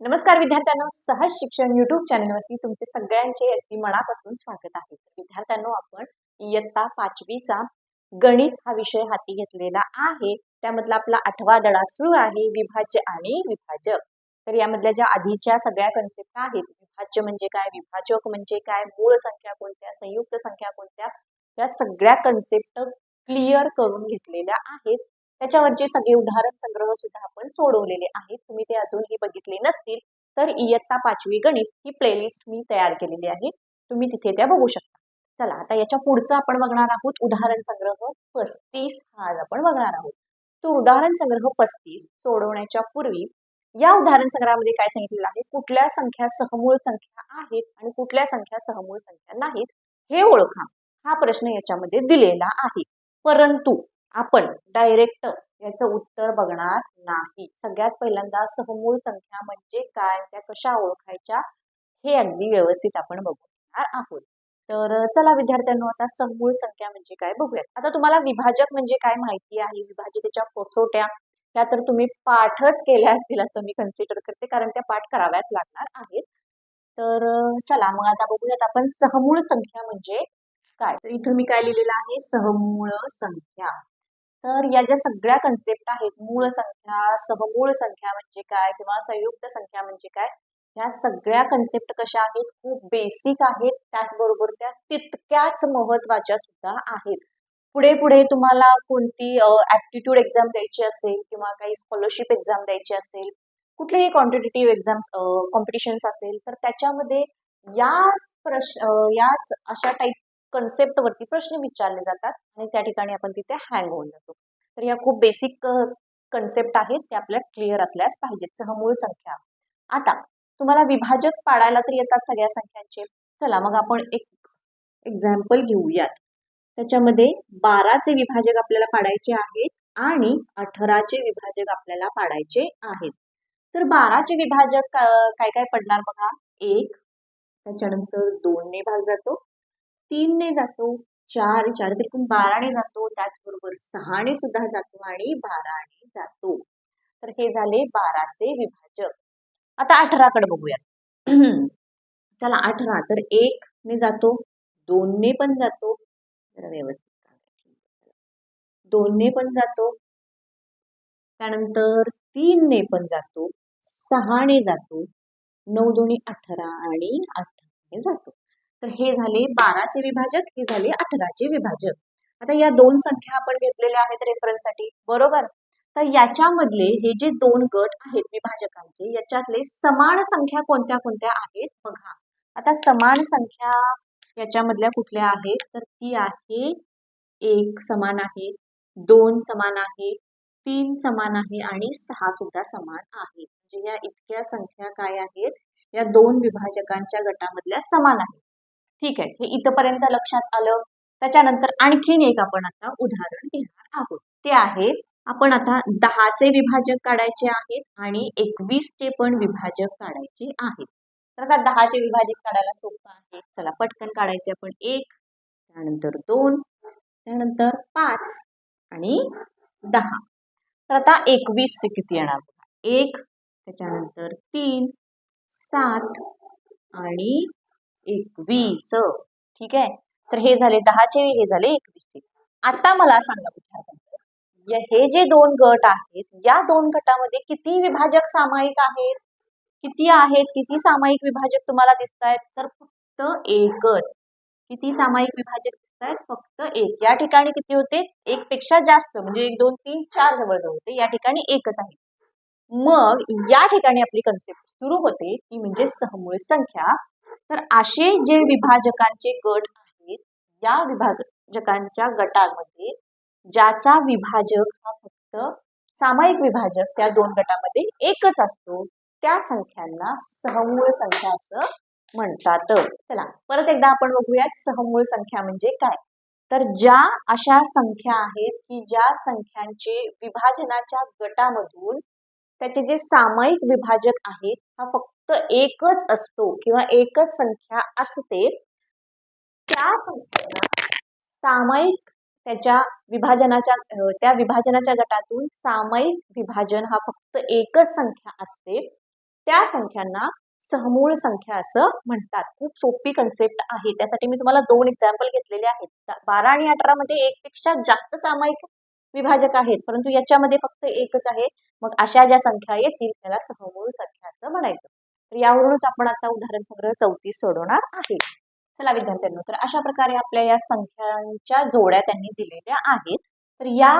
नमस्कार विद्यार्थ्यांनो सहज शिक्षण युट्यूब चॅनलवरती तुमचे सगळ्यांचे अगदी मनापासून स्वागत आहे. विद्यार्थ्यांनो आपण इयत्ता पाचवीचा गणित हा विषय हाती घेतलेला आहे. त्यामधला आपला आठवा दडा सुरू आहे विभाज्य आणि विभाजक. तर यामधल्या ज्या आधीच्या सगळ्या कन्सेप्ट आहेत विभाज्य म्हणजे काय विभाजक म्हणजे काय मूळ संख्या कोणत्या संयुक्त संख्या कोणत्या या सगळ्या कन्सेप्ट क्लिअर करून घेतलेल्या आहेत. त्याच्यावरचे सगळे उदाहरण संग्रह सुद्धा आपण सोडवलेले आहेत. तुम्ही ते अजूनही बघितले नसतील तर इयत्ता पाचवी गणित ही प्लेलिस्ट मी तयार केलेली आहे. तुम्ही तिथे त्या बघू शकता. चला आता याच्या पुढचं आपण बघणार आहोत. उदाहरण संग्रह पस्तीस हा आज आपण बघणार आहोत. तो उदाहरण संग्रह पस्तीस सोडवण्याच्या पूर्वी या उदाहरण संग्रहामध्ये काय सांगितलेलं आहे? कुठल्या संख्या सहमूळ संख्या आहेत आणि कुठल्या संख्या सहमूळ संख्या नाहीत हे ओळखा. हा प्रश्न याच्यामध्ये दिलेला आहे. परंतु आपण डायरेक्ट याचं उत्तर बघणार नाही. सगळ्यात पहिल्यांदा सहमूळ संख्या म्हणजे काय त्या कशा ओळखायच्या हे अगदी व्यवस्थित आपण बघणार आहोत. तर चला विद्यार्थ्यांनो आता समूळ संख्या म्हणजे काय बघूयात. आता तुम्हाला विभाजक म्हणजे काय माहिती आहे? विभाजितेच्या कसोट्या त्या तर तुम्ही पाठच केल्या असतील असं मी कन्सिडर करते कारण त्या पाठ कराव्याच लागणार आहेत. तर चला मग आता बघूयात आपण सहमूळ संख्या म्हणजे काय? तर इथं मी काय लिहिलेलं आहे? सहमूळ संख्या. तर या ज्या सगळ्या कन्सेप्ट आहेत मूळ संख्या सहमूळ संख्या म्हणजे काय किंवा संयुक्त संख्या म्हणजे काय ह्या सगळ्या कन्सेप्ट कशा आहेत? खूप बेसिक आहेत. त्याचबरोबर त्या तितक्याच महत्त्वाच्या सुद्धा आहेत. पुढे पुढे तुम्हाला कोणती ऍप्टिट्यूड एक्झाम द्यायची असेल किंवा काही स्कॉलरशिप एक्झाम द्यायची असेल कुठलेही कॉम्पिटेटिव्ह एक्झाम्स कॉम्पिटिशन्स असेल तर त्याच्यामध्ये याच प्रश्न याच अशा टाईप कन्सेप्ट वरती प्रश्न विचारले जातात आणि त्या ठिकाणी आपण तिथे हँग होऊन जातो तर या खूप बेसिक कन्सेप्ट आहेत त्या आपल्या क्लिअर असल्यास पाहिजेत. सहमूळ संख्या. आता तुम्हाला विभाजक पाडायला तर येतात सगळ्या संख्यांचे. चला मग आपण एक एक्झाम्पल घेऊयात. त्याच्यामध्ये बाराचे विभाजक आपल्याला पाडायचे आहेत आणि अठराचे विभाजक आपल्याला पाडायचे आहेत. तर बाराचे विभाजक काय काय पडणार बघा? एक त्याच्यानंतर दोनने भाग जातो. तीनने जातो चार चार त्रिकोण बाराने जातो त्याचबरोबर सहाने सुद्धा जातो आणि बाराने जातो. तर हे झाले बाराचे विभाजक. आता अठराकडे बघूयात. चला अठरा तर एक ने जातो दोनने पण जातो. जरा व्यवस्थित दोनने पण जातो त्यानंतर तीनने पण जातो सहाने जातो नऊ दोन्ही अठरा आणि अठराने जातो. तर हे झाले बाराचे विभाजक हे झाले अठराचे विभाजक. आता या दोन संख्या आपण घेतलेल्या आहेत रेफरन्ससाठी बरोबर? तर याच्यामधले हे जे दोन गट आहेत विभाजकांचे याच्यातले समान संख्या कोणत्या कोणत्या आहेत बघा. आता समान संख्या याच्यामधल्या कुठल्या आहेत? तर ती आहे एक समान आहे दोन समान आहे तीन समान आहे आणि सहा सुद्धा समान आहे म्हणजे या इतक्या संख्या काय आहेत? या दोन विभाजकांच्या गटामधल्या समान आहेत. ठीक आहे. हे इथपर्यंत लक्षात आलं. त्याच्यानंतर आणखीन एक आपण आता उदाहरण घेणार आहोत. ते आहे आपण आता दहाचे विभाजक काढायचे आहेत आणि एकवीसचे पण विभाजक काढायचे आहेत. तर आता दहाचे विभाजक काढायला सोपं आहे. चला पटकन काढायचे आपण एक त्यानंतर दोन त्यानंतर पाच आणि दहा. तर आता एकवीसचे किती येणार? एक त्याच्यानंतर तीन सात आणि एकवीस. ठीक आहे? तर हे झाले दहाचे हे झाले एकवीसचे. आता मला सांगा विद्यार्थ्यांना हे जे दोन गट आहेत या दोन गटामध्ये किती विभाजक सामायिक आहेत? किती आहेत? किती सामायिक विभाजक तुम्हाला दिसत आहेत तर फक्त एकच. किती सामायिक विभाजक दिसत आहेत फक्त एक. या ठिकाणी किती होते? एक पेक्षा जास्त. म्हणजे एक दोन तीन चार जवळ होते. या ठिकाणी एकच आहे. मग या ठिकाणी आपली कन्सेप्ट सुरू होते ती म्हणजे सहमूळ संख्या. तर असे जे विभाजकांचे गट आहेत या विभाजकांच्या गटामध्ये ज्याचा विभाजक हा फक्त सामायिक विभाजक त्या दोन गटामध्ये एकच असतो त्या संख्यांना सहमूळ संख्या असं म्हणतात. चला परत एकदा आपण बघूयात सहमूळ संख्या म्हणजे काय? तर ज्या अशा संख्या आहेत की ज्या संख्यांचे विभाजनाच्या गटामधून त्याचे जे सामायिक विभाजक आहेत हा फक्त एकच असतो किंवा एकच संख्या असते त्या संख्येला सामायिक त्याच्या विभाजनाच्या त्या विभाजनाच्या गटातून सामायिक विभाजन हा फक्त एकच संख्या असते. त्या संख्यांना सहमूळ संख्या असं म्हणतात. खूप सोपी कन्सेप्ट आहे. त्यासाठी मी तुम्हाला दोन एक्झाम्पल घेतलेले आहेत. बारा आणि अठरा मध्ये एकपेक्षा जास्त सामायिक विभाजक आहेत. परंतु याच्यामध्ये फक्त एकच आहे. मग अशा ज्या संख्या येतील त्याला सहमूळ संख्या असं म्हणायचं. तर यावरूनच आपण आता उदाहरण सगळं चौतीस सोडवणार आहे. चला विद्यार्थ्यांनो तर अशा प्रकारे आपल्या या संख्यांच्या जोड्या त्यांनी दिलेल्या आहेत. तर या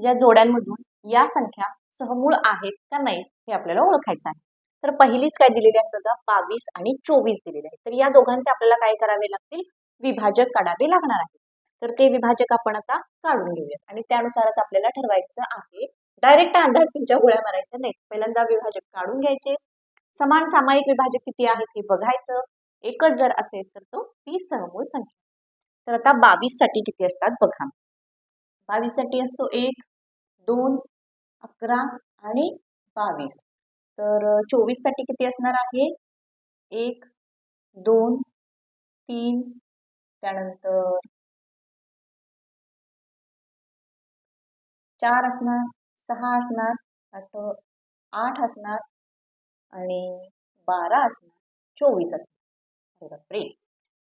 या जोड्यांमधून या संख्या सहमूळ आहेत का नाही हे आपल्याला ओळखायचं आहे. तर पहिलीच काय दिलेली आहे बघा बावीस आणि चोवीस दिलेली आहे. तर या दोघांचे आपल्याला काय करावे लागतील? विभाजक काढावे लागणार आहे तर ते विभाजक आपण आता काढून घेऊयात. आणि त्यानुसारच आपल्याला ठरवायचं आहे. डायरेक्ट अंदाज तुमच्या गोळ्या मारायच्या नाहीत. पहिल्यांदा विभाजक काढून घ्यायचे. समान सामायिक विभाजक किती आहेत हे बघायचं. एकच जर असेल तर तो ती सहमूळ संख्या. तर आता बावीससाठी किती असतात बघा. बावीससाठी असतो एक दोन अकरा आणि बावीस. तर चोवीससाठी किती असणार आहे? एक दोन तीन त्यानंतर चार असणार सहा असणार आठ आठ असणार आणि बारा असणार चोवीस असणार. अरे बापरे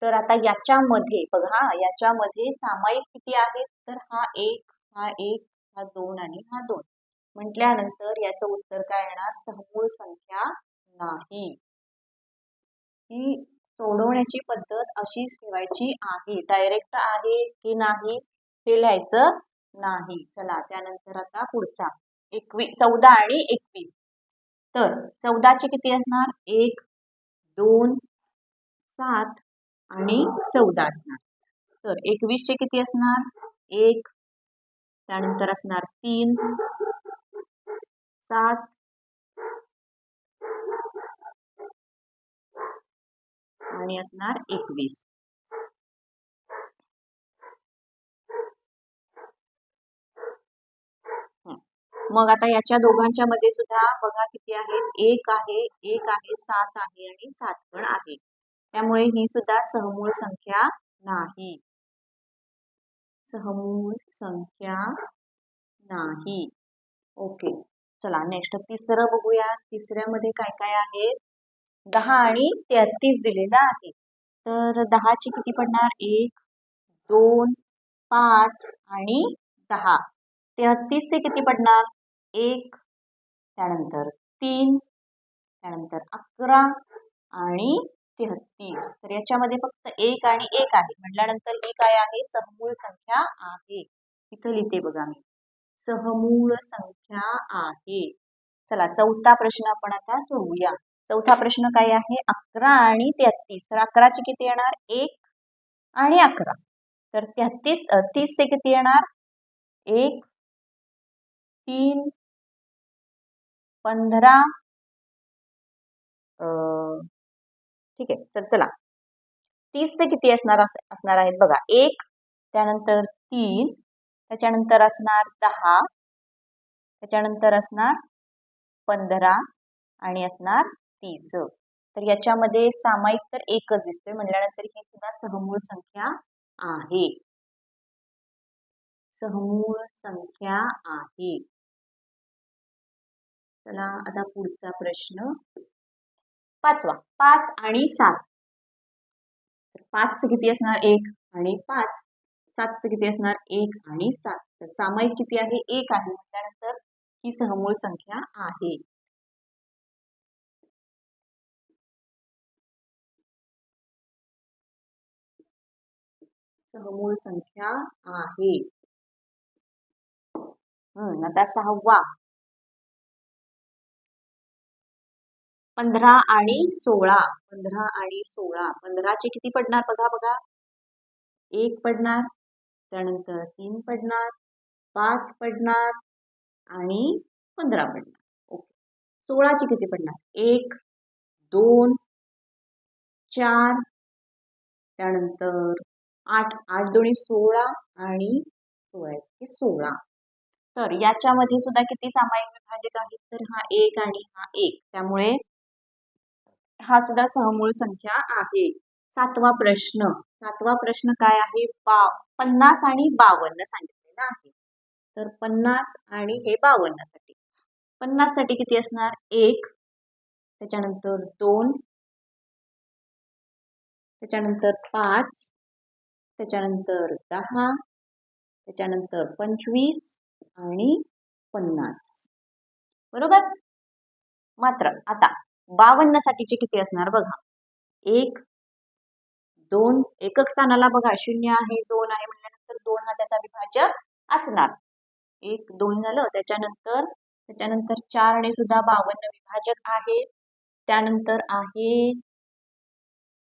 तर आता याच्यामध्ये बघा याच्यामध्ये सामायिक किती आहेत? तर हा एक हा एक हा दोन आणि हा दोन. म्हटल्यानंतर याचं उत्तर काय येणार? सहमूळ संख्या नाही. ही सोडवण्याची पद्धत अशीच ठेवायची आहे. डायरेक्ट आहे की नाही हे लिहायचं नाही. चला त्यानंतर आता पुढचा. एकवीस चौदा आणि एकवीस. तर चौदाचे किती असणार? एक दोन सात आणि चौदा असणार. तर एकवीसचे किती असणार? एक त्यानंतर असणार तीन सात आणि असणार एकवीस. मग आता याच्या दोघांच्या मध्ये सुद्धा बघा किती आहेत. एक आहे एक आहे सात आहे आणि सात पण आहे. त्यामुळे ही सुद्धा सहमूळ संख्या नाही. सहमूळ संख्या नाही. ओके. चला नेक्स्ट तिसरं बघूया. तिसऱ्यामध्ये काय काय आहे? दहा आणि तेहतीस दिलेलं आहे. तर दहाची किती पडणार? एक दोन पाच आणि दहा. तेहतीसचे किती पडणार? एक त्यानंतर तीन त्यानंतर अकरा आणि तेहतीस. तर याच्यामध्ये फक्त एक आणि एक आहे. म्हटल्यानंतर ही काय आहे? सहमूळ संख्या आहे. इथं लिहिते बघा मी. सहमूळ संख्या आहे. चला चौथा प्रश्न आपण आता सोडूया. चौथा प्रश्न काय आहे? अकरा आणि तेहतीस. तर अकराचे किती येणार? एक आणि अकरा. तर तेहतीस तीसचे किती येणार? एक तीन पंधरा ठीक आहे तर चला. तीसचे किती असणार असणार आहेत बघा एक त्यानंतर तीन त्याच्यानंतर असणार दहा त्याच्यानंतर असणार पंधरा आणि असणार तीस. तर याच्यामध्ये सामायिक तर एकच दिसतोय म्हटल्यानंतर ही सुद्धा सहमूळ संख्या आहे. सहमूळ संख्या आहे. चला आता पुढचा प्रश्न. पाचवा. पाच आणि सात. तर पाचचं किती असणार? एक आणि पाच. सातचं किती असणार? एक आणि सात. तर सामायिक किती आहे? एक आहे. त्यानंतर ही सहमूळ संख्या आहे. सहमूळ संख्या आहे. हम्म आता सहावा. पंधरा आणि सोळा पंधरा आणि सोळा. पंधराचे किती पडणार बघा बघा. एक पडणार त्यानंतर तीन पडणार पाच पडणार आणि पंधरा पडणार. ओके. सोळाचे किती पडणार? एक दोन चार त्यानंतर आठ. आठ दोन्ही सोळा आणि सोळा हे सोळा. तर याच्यामध्ये सुद्धा किती सामायिक विभाजक आहेत? तर हा एक आणि हा एक. त्यामुळे हा सुद्धा सहमूळ संख्या आहे. सातवा प्रश्न. सातवा प्रश्न काय आहे? बा पन्नास आणि बावन्न सांगितलेला आहे. तर पन्नास आणि हे बावन्नसाठी पन्नाससाठी किती असणार? एक. त्याच्यानंतर दोन. त्याच्यानंतर पाच. त्याच्यानंतर दहा. त्याच्यानंतर पंचवीस आणि पन्नास. बरोबर? मात्र आता. बावन्न साठीचे किती असणार बघा. एक दोन एकक स्थानाला बघा शून्य आहे दोन आहे म्हटल्यानंतर दोन हा त्याचा विभाजक असणार. एक दोन झालं त्याच्यानंतर त्याच्यानंतर चारने सुद्धा बावन्न विभाजक आहे. त्यानंतर आहे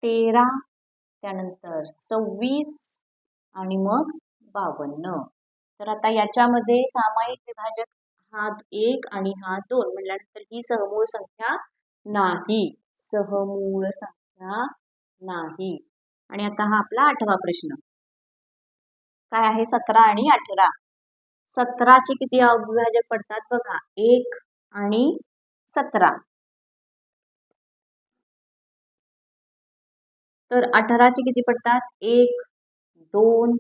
तेरा त्यानंतर सव्वीस आणि मग बावन्न. तर आता याच्यामध्ये सामायिक विभाजक हा एक आणि हा दोन म्हटल्यानंतर ही सहमूळ संख्या नाही. सहमूळ संख्या नाही. आणि आता हा आपला आठवा प्रश्न. काय आहे सतरा आणि अठरा? सतराचे किती अविभाजक पडतात बघा. एक आणि सतरा. तर अठराचे किती पडतात? एक दोन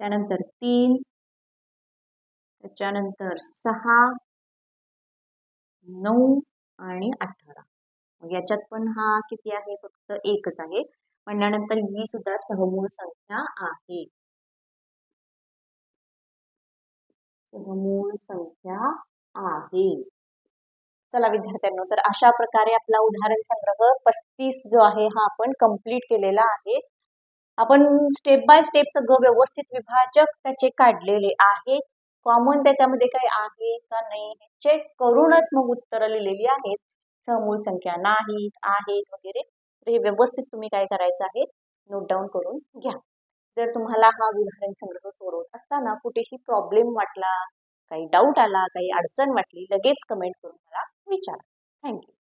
त्यानंतर तीन त्याच्यानंतर सहा नऊ आणि अठरा. याच्यात पण हा किती आहे? फक्त एकच आहे. म्हणल्यानंतर ही सुद्धा सहमूळ संख्या आहे. सहमूळ संख्या आहे. चला विद्यार्थ्यांनो तर अशा प्रकारे आपला उदाहरण संग्रह पस्तीस जो आहे हा आपण कंप्लीट केलेला आहे. आपण स्टेप बाय स्टेप सगळं व्यवस्थित विभाजक त्याचे काढलेले आहे. कॉमन त्याच्यामध्ये काही आहे का नाही हे चेक करूनच मग उत्तरं लिहिलेली आहेत. समूळ संख्या नाहीत आहेत वगैरे. तर हे व्यवस्थित तुम्ही काय करायचं आहे नोट डाऊन करून घ्या. जर तुम्हाला हा उदाहरण संग्रह सोडवत असताना कुठेही प्रॉब्लेम वाटला काही डाऊट आला काही अडचण वाटली लगेच कमेंट करून मला विचारा. थँक्यू